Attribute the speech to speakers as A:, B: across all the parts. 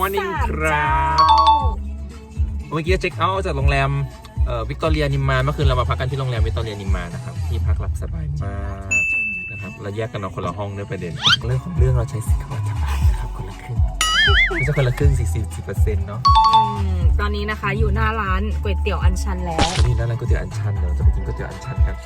A: morning
B: สาม
A: ครับ
B: เจ้า
A: เมื่อกี้เช็คเอาท์จากโรงแรมเอ่อวิกตอเรียนิมมานเมื่อคืนเรามาพักกันที่โรงแรมวิกตอเรียนิมมานนะครับที่พักหลับสบายมากนะครับเราแยกกันนอนคนละห้องด้วยประเด็น เรื่องของเรื่องเราใช้สิทธิ์รัฐบาลนะครับคนละครึ่งไม่ใช่คนละครึ่งสี่สิบเปอร์เซ็นต์เนาะ
B: อืมตอนนี้นะคะอยู่หน้าร้านก๋วยเตี๋ยวอันชันแล้ว
A: วันนี้นะร้านก๋วยเตี๋ยวอันชันเดี๋ยวจะไปกินก๋วยเตี๋ยวอันชันกัน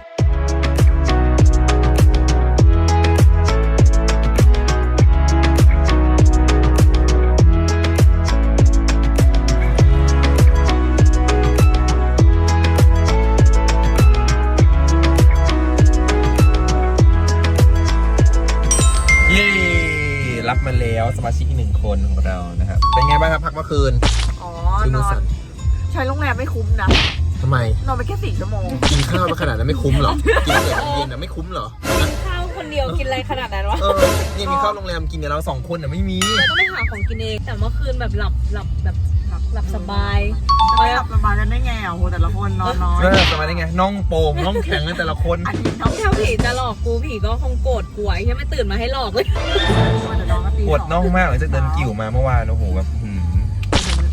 A: รับมาแล้วสมาชิกอีกหนึ่งคนของเรานะครับเป็นไงบ้างครับพักเมื่อคืน
C: อ๋อ
A: คื
C: น
A: มื
C: อน
A: สั่น
C: ใช้โรงแรมไม่คุ้มนะ
A: ทำไม
C: นอนไปแค่สี่ชั่วโมง
A: กินข้าวมาขนาดนั้นไม่คุ้มเหรอกินแต่เย็นๆน่ะไม่คุ้มเหรอ
B: ข้าวคนเดียวกินอะไรขนาดนั้นวะ
A: เออเนี่ยมีข้าวโรงแรมกินเนี่ยเราสองคนน่ะไม่มี
B: เราต้องไปหาของกินเองแต่เมื่อคืนแบบหลับหลับแบบ หลับหลับสบาย
C: จะไปหลับสบายกันได้ไงอะโหแต่ละคนนอนน้อย
A: เออสบายได้ไงน่องโป่งน่องแข็งกันแต่ละคน
C: อาทิตย์เท่า
B: ถ้าผีจะหลอกกูผีก็คงโกรธกูไอ้ที่ไม่ตื่นมาให้หลอกเลย
C: วันจะนอนก็ตี
A: ปวดน่องมากหลังจากเดินกิ่วมาเมื่อวานโอ้โหแบบหืม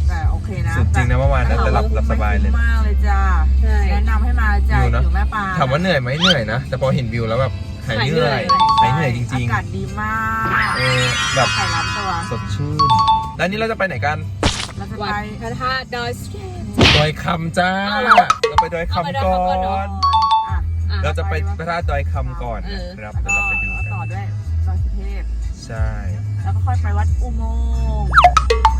C: แต่โอเคนะ
A: สุดจริงนะเมื่อวานนะแต่หลับหลับสบายเลย
C: ไม่คุ้มมากเลยจ้า
B: ใช่
C: แนะนำให้มาจ้า
A: อยู่นะ
C: อยู่แม่ปลา
A: ถามว่าเหนื่อยไหมเหนื่อยนะแต่พอเห็นวิวแล้วแบบหายเหนื่อยหายเหนื่อยจริง
C: อากาศดีมาก
A: ๆเออแบบ
C: ไข่ล้ำตัว
A: สดชื่นแล้วนี่เราจะไปไหนกัน
C: เราจะ
B: วั
C: ไป
B: ดพระธาตุดอยสเกต
A: ดอยคำจ้า
B: เอาเหรอ
A: เราไปดอยคำ
B: เอาไปดอย
A: ก่อ
B: คำก่อนเหรอ
A: น
C: อะ
B: อะ
A: เราจะไปพระธาตุดอยคำก่อน
B: เออ
A: นะครับ
C: แล้ว
A: เดี๋ยว
C: ก็
A: เราไปดู
C: แล้ว
A: กั
C: ต่อนด้วยดอยสุเทพ
A: ใช่
C: แล้วก็ค่อยไปวัดอุโมงค์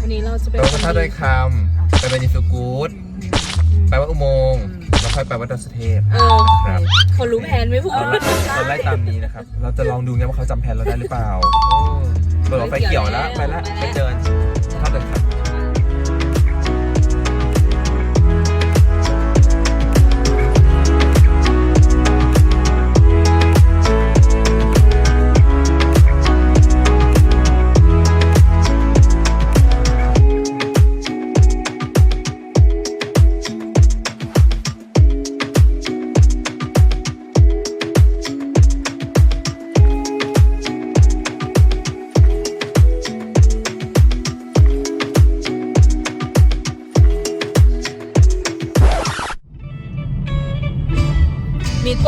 B: วันนี้เราจะ
A: ไป
B: เป็น
A: วัดพระธาตุดอยคำไปเบนิฟิลกูดไปวัดอุโมงค์แล้วค่อยไปวัดดอยสุเทพ
B: เออ
A: ครับ
B: คนรู้แผนไม่พูด
A: เอาละคนไล่ตามนี้นะครับ เราจะลองดูไงว่าเขาจำแผนเราได้หรือเปล่าเออเปิดออกไฟเขียวแล้วไปละไปเจอกัน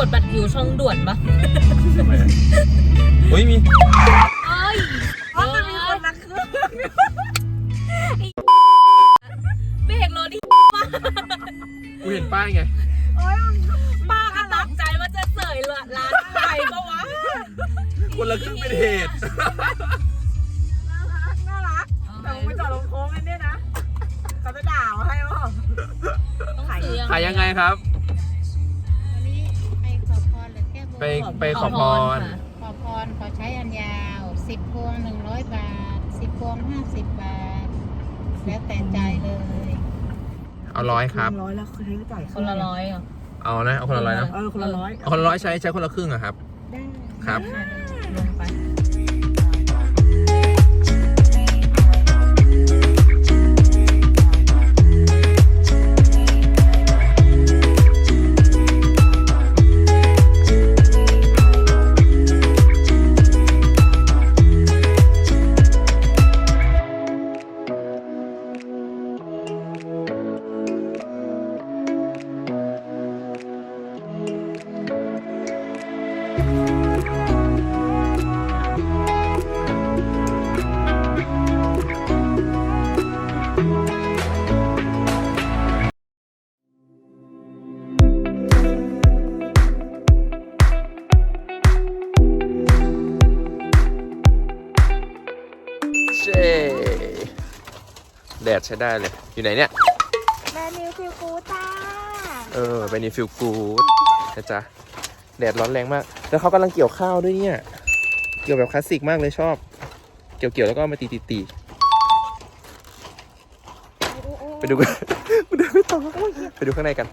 A: ด
B: บัตรคิวช่องด่วนปะ
A: ทำไมอะอุ้ยมี
B: เอ้ย
C: เพราะมันมีคนละครึ่ง
B: เบรกรถดิ
A: กูเห็นป้ายไง
C: โอ้ยมัน
B: ป้าก็ตกใจว่าจะเสยเรือร้านอะไรปะวะ
A: คนละครึ่งเป็นเหตุ
C: น่ารักน่ารักแต่มึงไปจอดลงโค้งกันเนี่ยนะเขาจะด่ามาให้ว่า
B: ต้องซื้อ
A: ขายยังไงครับ
D: ไป
A: ไปขอพร
B: ค่ะ
D: ขอพรขอใช้อันยาวสิบพวงหนึ่งร้อยบาทสิบพวงห้าสิบบาท แล้วแต่ใจเลย
A: เอาร้อยครับ
C: ร้อยแล้วคือให้จ่าย
B: คนละร้อยเหรอ
A: เอานะ เอาคนละร้อยนะ
C: เออคนละร้อย
A: เอาคนละร้อยใช้ใช้คนละครึ่งอะครับ
D: ได้
A: ครับ
B: ลงไป
A: ดดใช้ได้เลย อยู่ไหนเนี่ย
C: แบนิวฟิลกูต้า
A: เออไปนี่ฟิลกูดนะจ๊ะแดดร้อนแรงมาก แล้วเขากำลังเกี่ยวข้าวด้วยเนี่ย เกี่ยวแบบคลาสสิกมากเลยชอบ เกี่ยวเกี่ยวๆแล้วก็เอามาตีตีตีไปดูกัน ไปดูไม่ต่อไปดูข้างในกัน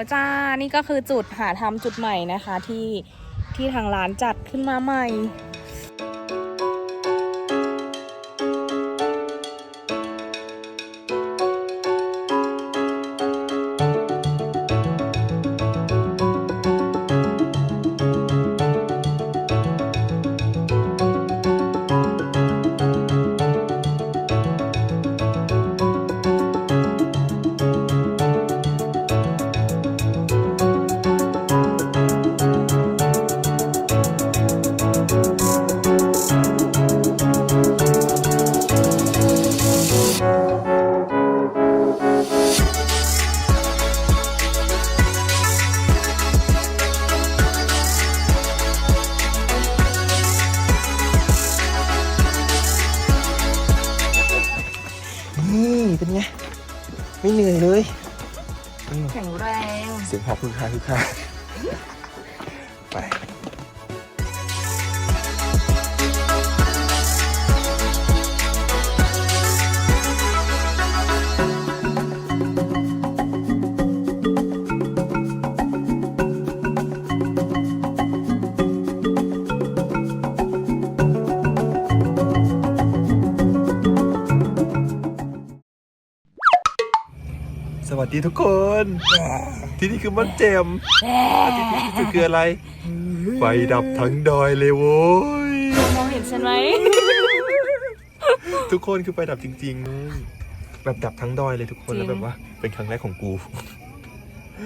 B: แล้วจ้า นี่ก็คือจุดหาทำจุดใหม่นะคะที่ที่ทางร้านจัดขึ้นมาใหม่
A: ไม่เหนื่อยเลย
C: แข็งแรง
A: เสียงหอบคือคาคือคา ดีทุกคน ที่นี่คือมันเจมที่นี่คือคืออะไร ไฟดับทั้งดอยเลยโว้ย
B: มองเห็นฉันไหม
A: ทุกคนคือไฟดับจริงๆ แบบดับทั้งดอยเลยทุกคน
B: จริง
A: แล้วแบบว่า เป็นครั้งแรกของกู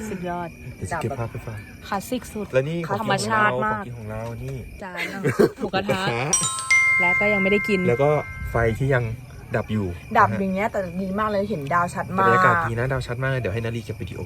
B: สุดยอด
A: เดี๋ยวจะเก็บภาพไปฝาก
B: คลาสสิกสุด
A: แล้วนี่ของ
B: ธรรมชาติ
A: ของเร
B: มาก
A: ของกินของเรานี่
B: จานหมูกระทะ และก็ยังไม่ได้กิน
A: แล้วก็ไฟที่ยัง ดับอยู่
C: ดับ
A: นะ
C: อ
A: ฮะ
C: ย่างเงี้ยแต่ดีมากเลยเห็นดาวชัด
A: แต่
C: มา
A: บรรยากาศ
C: ก
A: ดีนะดาวชัดมากเลยเดี๋ยวให้นารีเก็บวิดีโอ